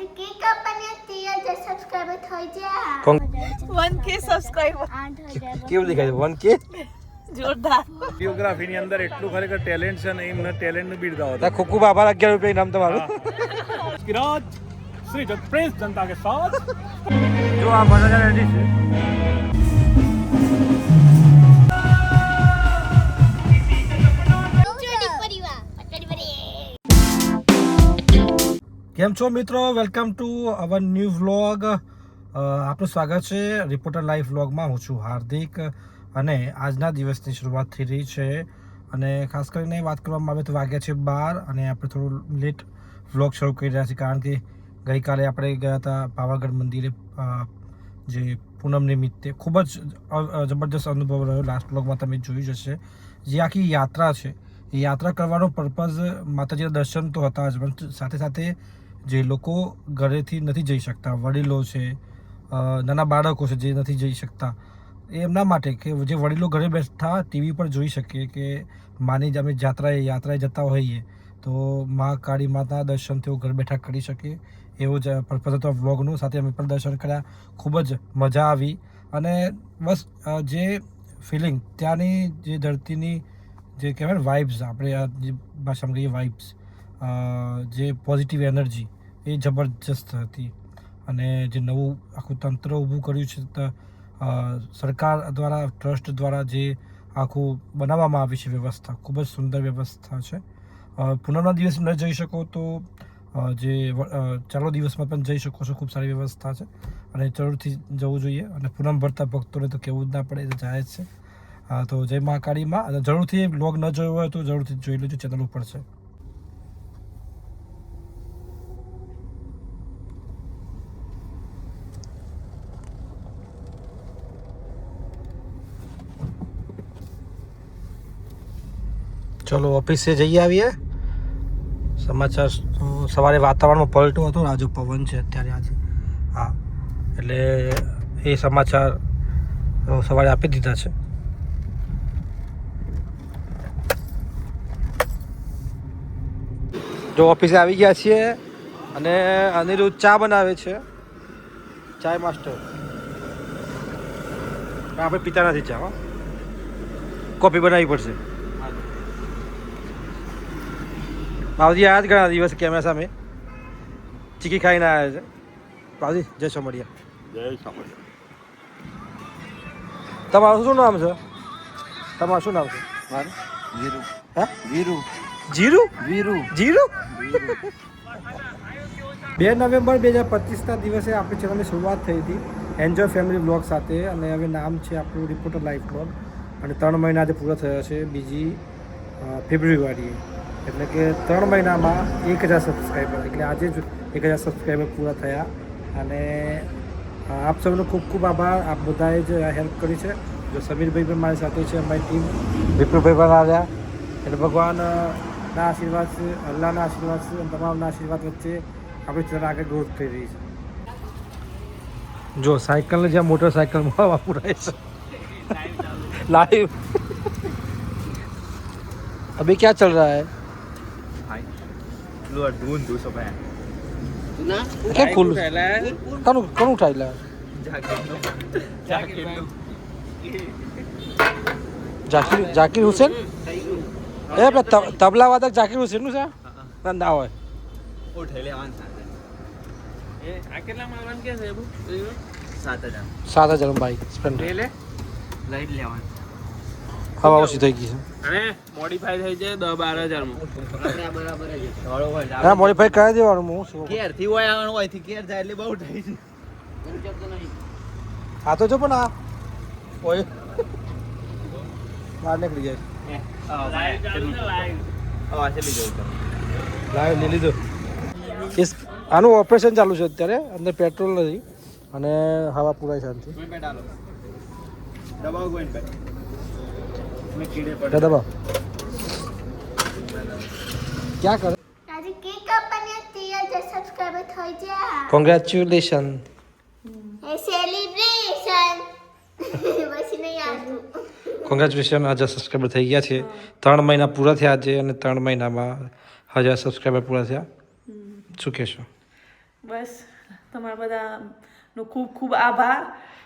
આજે કેક હતી. સબસ્ક્રાઇબર થઈ કેવું દેખાય જોરદાર. વિડીયોગ્રાફીની અંદર એટલું ખરેખર ટેલેન્ટ છે ને એમને ટેલેન્ટને બિરદાવો તા ખૂબ ખૂબ આભાર. અગિયાર રૂપિયા ઇનામ તમારું. ગિરાજ શ્રી જન પ્રેસ જનતા કે સાથ. જો આ રેડી છે. કેમ છો મિત્રો? Welcome to our new vlog આપનું સ્વાગત છે રિપોર્ટર લાઈવ વ્લોગમાં હું છું હાર્દિક અને આજના દિવસની શરૂઆત થઈ રહી છે. અને ખાસ કરીને વાત કરવામાં આવે તો વાગ્યા છે બાર અને આપણે થોડું લેટ વ્લોગ શરૂ કરી રહ્યા છીએ. કારણ કે ગઈકાલે આપણે ગયા હતા પાવાગઢ મંદિરે જે પૂનમ નિમિત્તે. ખૂબ જ જબરદસ્ત અનુભવ રહ્યો. લાસ્ટ વ્લોગમાં તમે જોયું જશે જે આખી યાત્રા છે. એ યાત્રા કરવાનો પર્પઝ માતાજીના દર્શન તો હતા જ, પણ સાથે સાથે જે લોકો ઘરેથી નથી જઈ શકતા, વડીલો છે નાના બાળકો છે જે નથી જઈ શકતા એમના માટે કે જે વડીલો ઘરે બેઠા ટીવી પર જોઈ શકે કે માની અમે જાત્રાએ, યાત્રાએ જતા હોઈએ, તો મા કાળી માતા દર્શન તેઓ ઘર બેઠા કરી શકે એવો જ પર્પઝ હતો વ્લોગનું સાથે અમે પણ દર્શન કર્યા. ખૂબ જ મજા આવી અને બસ જે ફિલિંગ ત્યાંની જે ધરતીની જે કહેવાય વાઇબ્સ આપણે આ જે ભાષામાં કહીએ વાઇબ્સ જે પોઝિટિવ એનર્જી એ જબરજસ્ત હતી. અને જે નવું આખું તંત્ર ઊભું કર્યું છે સરકાર દ્વારા, ટ્રસ્ટ દ્વારા જે આખું બનાવવામાં આવી છે વ્યવસ્થા, ખૂબ જ સુંદર વ્યવસ્થા છે. પૂનમના દિવસ ન જઈ શકો તો જે ચાલો દિવસમાં પણ જઈ શકો છો, ખૂબ સારી વ્યવસ્થા છે. અને જરૂરથી જવું જોઈએ અને પૂનમ ભરતા ભક્તોને તો કહેવું જ ના પડે, એ જાય જ છે. તો જય મહાકાળીમાં અને જરૂરથી બ્લોગ ન જોયો હોય તો જરૂરથી જોઈ લેજો, ચેનલ ઉપર છે. ચલો, ઓફિસે જઈ આવીએ. સમાચાર, સવારે વાતાવરણમાં પલટો હતો આજે પવન છે અત્યારે આજે. હા, એટલે એ સમાચાર સવારે આપી દીધા છે. જો ઓફિસે આવી ગયા છીએ, અને અનિરુદ્ધ ચા બનાવે છે. ચાય માસ્ટર આપણે પીતા નથી ચા કોફી બનાવવી પડશે. બાવજી આજ ઘણા દિવસ કેમેરા સામે ચીકી ખાઈને આવ્યા છે. ભાવજી જય સોમડિયા. જય સાંભળ્યો તમારું શું નામ છે? તમારું શું નામ છે? મારું? વીરુ હે? વીરુ જીરું? વીરુ જીરું? બે નવેમ્બર બે હજાર પચીસના દિવસે આપણી ચેનલની શરૂઆત થઈ હતી. એન્જોય ફેમિલી બ્લોગ સાથે. અને હવે નામ છે આપણું રિપોર્ટર લાઈફ બ્લોગ અને ત્રણ મહિના આજે પૂરા થયા છે. બીજી ફેબ્રુઆરીએ એટલે કે ત્રણ મહિનામાં એક હજાર સબસ્ક્રાઈબર એટલે આજે જ એક હજાર સબસ્ક્રાઈબર પૂરા થયા. અને આપ સૌનો ખૂબ ખૂબ આભાર. આપ બધાએ જ હેલ્પ કરી છે. જો સમીરભાઈ પણ મારી સાથે છે અમારી ટીમ વિપુલભાઈ પણ આવ્યા. એટલે ભગવાનના આશીર્વાદ છે અલ્લાહના આશીર્વાદ છે તમામના આશીર્વાદ વચ્ચે આપણે ચેનલ આગળ ગ્રોથ થઈ રહી છે. જો સાયકલ જ્યાં મોટરસાયકલ વાપરાય છે. લાઈવ અભી ક્યાં ચલ રહા હૈ? luar dundu sampai. Tuna? Kita kul. Kanu kanu utai lah. Jakir. Jakir Jakir Hussein? એ આપણે તબલા વાદક જાકીર હુસેનનું છે ધંધા હોય ઓ ઠેલે આવાન એ આ કેટલા માલવાન કે છે સાત હજાર સાત હજાર ભાઈ સ્પ્લેન્ડર લઈ લેવાનું હવા ઓછી થઈ ગઈ છે. અને મોડિફાઈ થઈ બરાબર જ છે. ધોળો હોય છે. હા મોડીફાઈ કરાવી દેવાનું હું શું થી હોય આવવાનું હોયથી ઘેર જાય એટલે બહુ થાય છે. આ તો જો પણ આ. ઓય. બહાર નીકળી જાય. જવું લઈ લીધું. ઇસ આનું ઓપરેશન ચાલુ છે અત્યારે અંદર પેટ્રોલ નથી. અને હવા પુરાય શાંતિ. દબાવ મેં કીડે क्या दबा क्या कर આજે કેક કાપવાની હતી આજે સબસ્ક્રાઇબર થઈ જા કોંગ્રેચ્યુલેશન એ સેલિબ્રેશન પછી નહીં આવતું કોંગ્રેચ્યુલેશન હજાર સબસ્ક્રાઈબર થઈ ગયા છે ત્રણ મહિના પૂરા થયા છે અને ત્રણ મહિનામાં હજાર સબસ્ક્રાઈબર પૂરા થયા શું કહેશો બસ તમારા બધાનો ખૂબ ખૂબ આભાર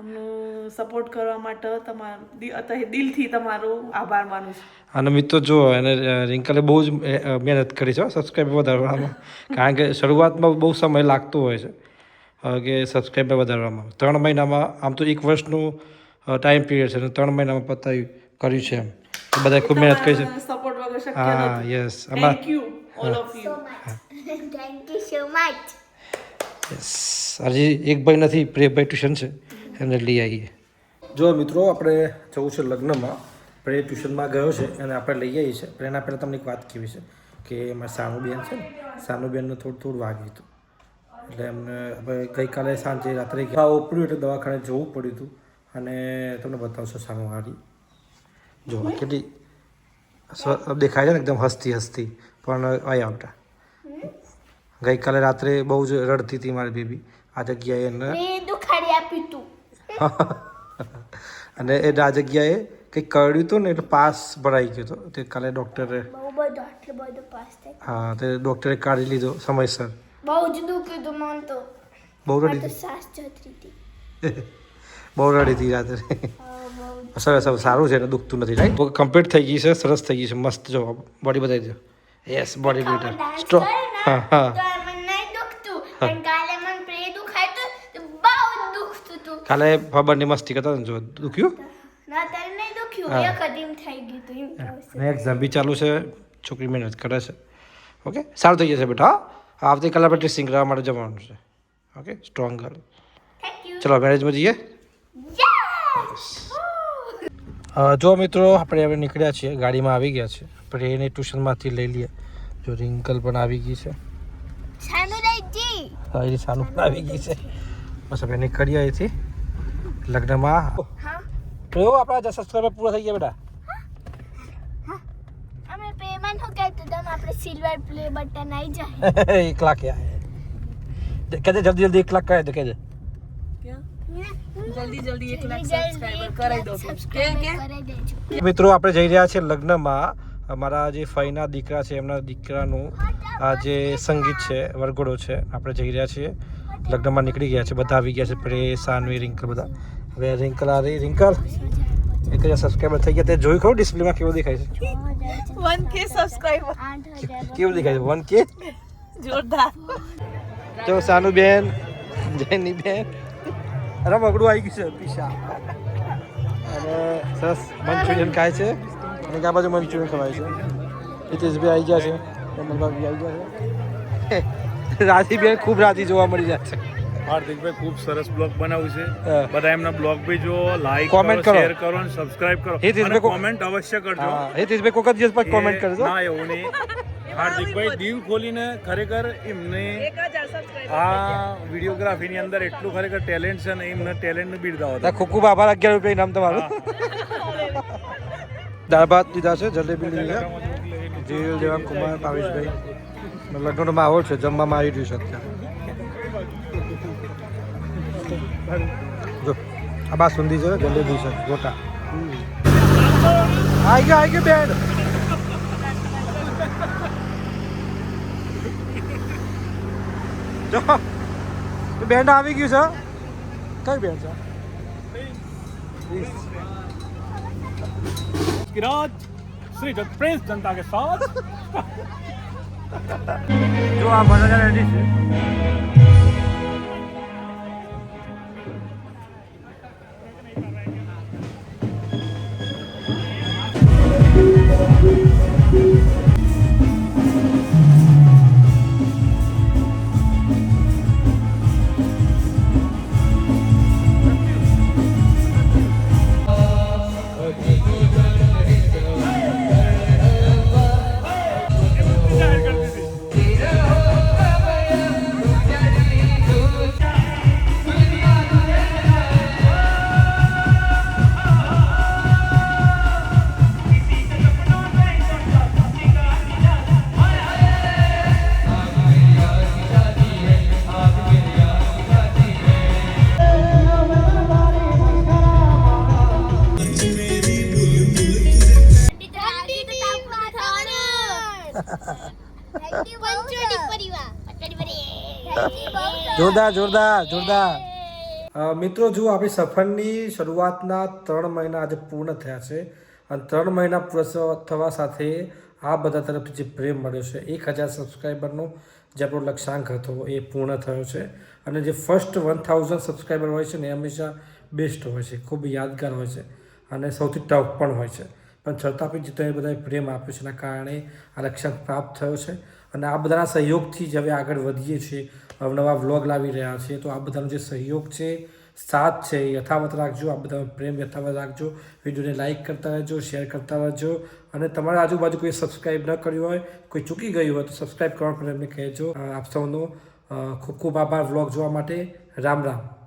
અમનું સપોર્ટ કરવા માટે તમારું અત્યારે દિલથી તમારો આભાર માનું છું. અને મિત્રો જો એને રિંકલે બહુ જ મહેનત કરી છે સબસ્ક્રાઈબર વધારવામાં. કારણ કે શરૂઆતમાં બહુ સમય લાગતો હોય છે કે સબસ્ક્રાઈબર વધારવામાં. ત્રણ મહિનામાં આમ તો એક વર્ષનું ટાઈમ પીરિયડ છે અને ત્રણ મહિનામાં પતાવી કર્યું છે એમ. બધા ખૂબ મહેનત કરી છે. સપોર્ટ વગર શક્ય હા યસ આમાં thank you all of you thank you so much yes હજી એક ભાઈ નથી પ્રિયભાઈ ટ્યુશન છે. એમને લઈ આવીએ. જો મિત્રો આપણે જવું છે લગ્નમાં. પ્રે ટ્યુશનમાં ગયો છે અને આપણે લઈ આવીએ છીએ. પણ એના પહેલાં તમને એક વાત કહેવી છે કે મારા સાનુબેન છે ને સાનુબેનને થોડું થોડું વાગ્યું હતું. એટલે એમને હવે ગઈકાલે સાંજે રાત્રે ઉપડ્યું એટલે દવાખાને જવું પડ્યું હતું. અને તમને બતાવશો સાનુવાળી જો આ કેટલી દેખાય છે ને એકદમ હસતી હસતી પણ અહીં આવતા. ગઈકાલે રાત્રે બહુ જ રડતી હતી મારી બેબી. આ જગ્યાએ એને અને એ આ જગ્યાએ કંઈક કરડ્યું હતું ને એટલે પાસ ભરાઈ ગયો હતો. તે કાલે ડૉક્ટરે હા તે ડૉક્ટરે કાઢી લીધો સમયસર. બહુ જ દુખ્યું મન તો. બહુ રડી બહુ રડી હતી રાત્રે. સરસ સારું છે એને દુખતું નથી રાઈટ કમ્પ્લીટ થઈ ગઈ છે સરસ થઈ ગઈ છે મસ્ત જો બોડી બતાવી દો. યસ બોડી બિલ્ડર સ્ટ્રોંગ હા હા તો મને નહીં દુખતું પણ કાલે મને પ્રે દુખાયું તો બહુ જ દુખતું તું કાલે ખબરની મસ્તી કરતા જો દુખ્યું? ના તારે નહીં દુખ્યું. એક જ થઈ ગયું તું એમ કહું છું. અને એક્ઝામ બી ચાલુ છે છોકરી મહેનત કરે છે. ઓકે સારું થઈ જશે બેટા હા? આવતીકાલે આપણે ટેસ્ટિંગ કરવા માટે જવાનું છે. ઓકે સ્ટ્રોંગ ગર્લ ચલો મેરેજમાં જઈએ? જો મિત્રો આપણે હવે નીકળ્યા છીએ ગાડીમાં આવી ગયા છે આપણે એને ટ્યુશનમાંથી લઈ લઈએ. જો રિંકલ પણ આવી ગઈ છે. હા એની સાનું પણ આવી ગઈ છે. બસ હવે નીકળીએ અહીંથી. લગ્નમાં? પ્રયોગ આપણા સબસ્ક્રાઈબર પૂરા થઈ ગયા અમે પેમેન્ટ હું કહેતું તમે આપણે સિલ્વર પ્લે બટન આવી જાય. બેટા એક લાખ યાર કહેજે જલ્દી જલ્દી એક લાખ કહે તો કહેજે. જલ્દી જલ્દી એક લાખ સબસ્ક્રાઇબર કરાવી દો કે કે મિત્રો આપણે જઈ રહ્યા છીએ લગ્નમાં. અમારા જે ફઈના દીકરા છે એમના દીકરાનું આ જે સંગીત છે વરઘોડો છે આપણે જઈ રહ્યા છીએ. લગ્નમાં નીકળી ગયા છે બધા આવી ગયા છે પ્રે સાનવી રિંકલ બધા. હવે રિંકલ આ રહી રિંકલ? એક હજાર સબસ્ક્રાઈબર થઈ ગયા. તે જોયું ખરું ડિસ્પ્લેમાં કેવું દેખાય છે? વન કે સબસ્ક્રાઈબર કેવું દેખાય છે? વન કે જોરદાર. જો સાનુ બેન જયની બેન. અરે બગડું આવી ગયું છે પીસા અને સરસ મંચુરિયન ખાય છે. અને આ બાજુ મંચુરિયન ખવાય છે. હિતેશભાઈ આવી ગયા છે. કમલભાઈ આવી ગયા છે રાધીબેન ખૂબ રાજી જોવા મળી જાય છે. હાર્દિકભાઈ ખૂબ સરસ બ્લોગ બનાવ્યું છે. બધા એમના બ્લોગ બી જો લાઈક કોમેન્ટ કરો કરો. શેર કરો અને સબસ્ક્રાઇબ કરો. હિતેશભાઈ અને કોમેન્ટ અવશ્ય કરજો. હા હિતેશભાઈ કોઈક દિવસ પર કોમેન્ટ કરજો. ના એવું નહીં. હાર્દિકભાઈ દીવ ખોલીને ખરેખર એમને એક હજાર સબસ્ક્રાઇબર આ વિડીયોગ્રાફીની અંદર એટલું ખરેખર ટેલેન્ટ છે ને એમને ટેલેન્ટનું બિરદાવો હતા ખૂબ ખૂબ આભાર અગિયાર રૂપિયા નામ તમારું. દાળ ભાત લીધા છે જલેબી લીધી. છે જીલ જેવા કુમાર ભાવેશભાઈ. લગ્નનો માહોલ છે જમવામાં આવી રહ્યું છે અત્યારે જો આ બાસુંદી છે જલેબી છે ગોટા આવી ગયો આવી ગયો બેન જો બેન આવી ગયું છે કઈ બેન્ડ છે કિરાજ શ્રી પ્રેસ જનતા કે સાથ જો આ બધા રેડી છે. જોરદાર જોરદાર જોરદાર. મિત્રો જો આપણી સફરની શરૂઆતના ત્રણ મહિના આજે પૂર્ણ થયા છે અને ત્રણ મહિના પૂર્ણ થવા સાથે આ બધા તરફથી જે પ્રેમ મળ્યો છે એક હજાર સબસ્ક્રાઈબરનો જે આપણો લક્ષ્યાંક હતો એ પૂર્ણ થયો છે. અને જે ફર્સ્ટ વન થાઉઝન્ડ સબસ્ક્રાઈબર હોય છે ને એ હંમેશા બેસ્ટ હોય છે ખૂબ યાદગાર હોય છે અને સૌથી ટફ પણ હોય છે. પણ છતાં પણ જે બધાએ પ્રેમ આપ્યો છે એના કારણે આ લક્ષ્યાંક પ્રાપ્ત થયો છે. અને આ બધાના સહયોગથી જ હવે આગળ વધીએ છીએ. નવા વ્લોગ લાવી રહ્યા છીએ. તો આ બધાનો જે સહયોગ છે, સાથ છે, એ યથાવત રાખજો. આ બધાનો પ્રેમ યથાવત રાખજો. વિડીયોને લાઇક કરતા રહેજો, શેર કરતા રહેજો. અને તમારા આજુબાજુ કોઈ સબસ્ક્રાઈબ ન કર્યું હોય, કોઈ ચૂકી ગયું હોય તો સબસ્ક્રાઈબ કરવા પણ એમને કહેજો. આપ સૌનો ખૂબ ખૂબ આભાર વ્લોગ જોવા માટે. રામ રામ.